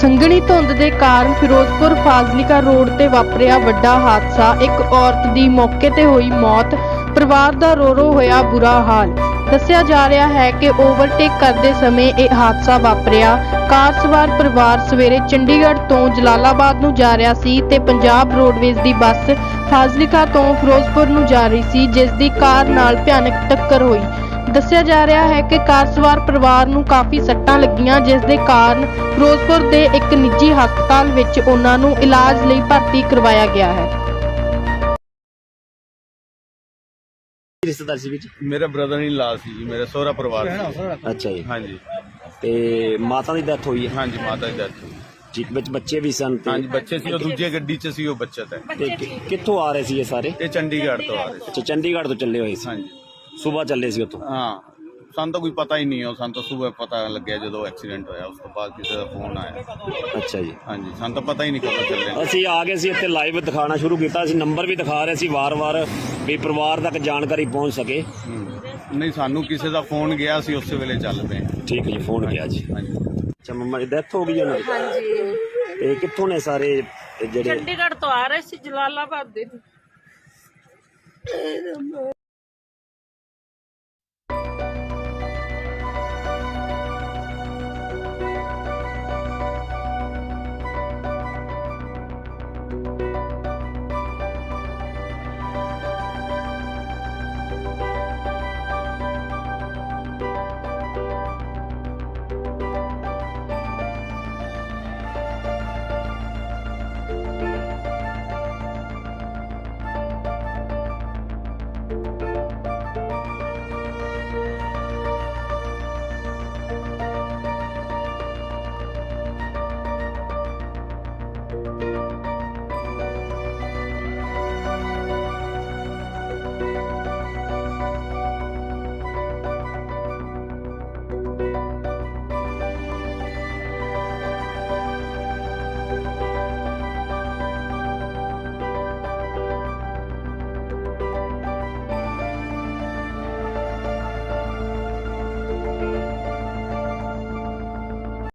ਸੰਘਣੀ ਧੁੰਦ ਦੇ ਕਾਰਨ ਫਿਰੋਜ਼ਪੁਰ ਫਾਜ਼ਿਲਕਾ ਰੋਡ ਤੇ ਵਾਪਰਿਆ ਵੱਡਾ ਹਾਦਸਾ। ਇੱਕ ਔਰਤ ਦੀ ਮੌਕੇ ਤੇ ਹੋਈ ਮੌਤ। ਪਰਿਵਾਰ ਦਾ ਰੋ ਰੋ ਹੋਇਆ ਬੁਰਾ ਹਾਲ। ਦੱਸਿਆ ਜਾ ਰਿਹਾ ਹੈ ਕਿ ਓਵਰਟੇਕ ਕਰਦੇ ਸਮੇਂ ਇਹ ਹਾਦਸਾ ਵਾਪਰਿਆ। ਕਾਰ ਸਵਾਰ ਪਰਿਵਾਰ ਸਵੇਰੇ ਚੰਡੀਗੜ੍ਹ ਤੋਂ ਜਲਾਲਾਬਾਦ ਨੂੰ ਜਾ ਰਿਹਾ ਸੀ ਤੇ ਪੰਜਾਬ ਰੋਡਵੇਜ਼ ਦੀ ਬੱਸ ਫਾਜ਼ਿਲਕਾ ਤੋਂ ਫਿਰੋਜ਼ਪੁਰ ਨੂੰ ਜਾ ਰਹੀ ਸੀ, ਜਿਸ ਦੀ ਕਾਰ ਨਾਲ ਭਿਆਨਕ ਟੱਕਰ ਹੋਈ। ਦੱਸਿਆ ਜਾ ਰਿਹਾ ਹੈ ਕਿ ਕਾਰ ਸਵਾਰ ਪਰਿਵਾਰ ਨੂੰ ਕਾਫੀ ਸੱਟਾਂ ਲੱਗੀਆਂ ਜਿਸ ਦੇ ਕਾਰਨ ਫਿਰੋਜ਼ਪੁਰ ਦੇ ਇੱਕ ਨਿੱਜੀ ਹਸਪਤਾਲ ਵਿੱਚ ਉਹਨਾਂ ਨੂੰ ਇਲਾਜ ਲਈ ਭਰਤੀ ਕਰਵਾਇਆ ਗਿਆ ਹੈ। ਰਿਸ਼ਤੇਦਾਰ ਸੀ ਵਿੱਚ? ਮੇਰਾ ਬ੍ਰਦਰ ਇਨ ਲਾ ਸੀ ਜੀ ਮੇਰਾ ਸਹੁਰਾ ਪਰਿਵਾਰ ਸੀ। ਅੱਛਾ ਜੀ। ਹਾਂਜੀ। ਤੇ ਮਾਤਾ ਦੀ ਡੈਥ ਹੋਈ ਹੈ? ਹਾਂਜੀ ਮਾਤਾ ਹੋਈ। ਠੀਕ ਵਿੱਚ ਬੱਚੇ ਵੀ ਸਨ ਤੇ ਹਾਂਜੀ ਬੱਚੇ ਸੀ ਉਹ ਦੂਜੇ ਗੱਡੀ 'ਚ ਸੀ ਉਹ ਬੱਚਤ ਹੈ। ਤੇ ਕਿ- ਕਿੱਥੋਂ ਆ ਰਹੇ ਸੀ ਇਹ ਸਾਰੇ? ਇਹ ਚੰਡੀਗੜ੍ਹ ਤੋਂ ਆ ਰਹੇ ਸੀ। ਅੱਛਾ ਚੰਡੀਗੜ੍ਹ ਤੋਂ ਚੱਲੇ ਹੋਏ ਸੀ। ਹਾਂਜੀ। ਸਵੇਰ ਚੱਲੇ ਸੀ ਉੱਥੋਂ। ਹਾਂ ਸਾਨੂੰ ਤਾਂ ਕੋਈ ਪਤਾ ਹੀ ਨਹੀਂ ਉਹ ਸਾਨੂੰ ਤਾਂ ਸਵੇਰ ਪਤਾ ਲੱਗਿਆ ਜਦੋਂ ਐਕਸੀਡੈਂਟ ਹੋਇਆ ਉਸ ਤੋਂ ਬਾਅਦ ਕਿਸੇ ਦਾ ਫੋਨ ਆਇਆ। ਅੱਛਾ ਜੀ। ਹਾਂਜੀ ਸਾਨੂੰ ਤਾਂ ਪਤਾ ਹੀ ਨਹੀਂ ਕਦੋਂ ਚੱਲੇ। ਅਸੀਂ ਆ ਗਏ ਸੀ ਇੱਥੇ ਲਾਈਵ ਦਿਖਾਉਣਾ ਸ਼ੁਰੂ ਕੀਤਾ ਸੀ ਨੰਬਰ ਵੀ ਦਿਖਾ ਰਹੇ ਸੀ ਵਾਰ-ਵਾਰ ਵੀ ਪਰਿਵਾਰ ਤੱਕ ਜਾਣਕਾਰੀ ਪਹੁੰਚ ਸਕੇ। ਹੂੰ। ਨਹੀਂ ਸਾਨੂੰ ਕਿਸੇ ਦਾ ਫੋਨ ਗਿਆ ਸੀ ਉਸੇ ਵੇਲੇ ਚੱਲ ਪਏ ਠੀਕ ਹੈ ਜੀ ਫੋਨ ਗਿਆ ਜੀ। ਹਾਂਜੀ। ਅੱਛਾ ਮੰਮਾ ਦੀ ਡੈਥ ਹੋ ਗਈ ਉਹਨਾਂ ਦੀ? ਹਾਂਜੀ। ਤੇ ਕਿੱਥੋਂ ਨੇ ਸਾਰੇ ਜਿਹੜੇ ਚੰਡੀਗੜ੍ਹ ਤੋਂ ਆ ਰਹੇ ਸੀ ਜਲਾਲਾਬਾਦ ਦੇ।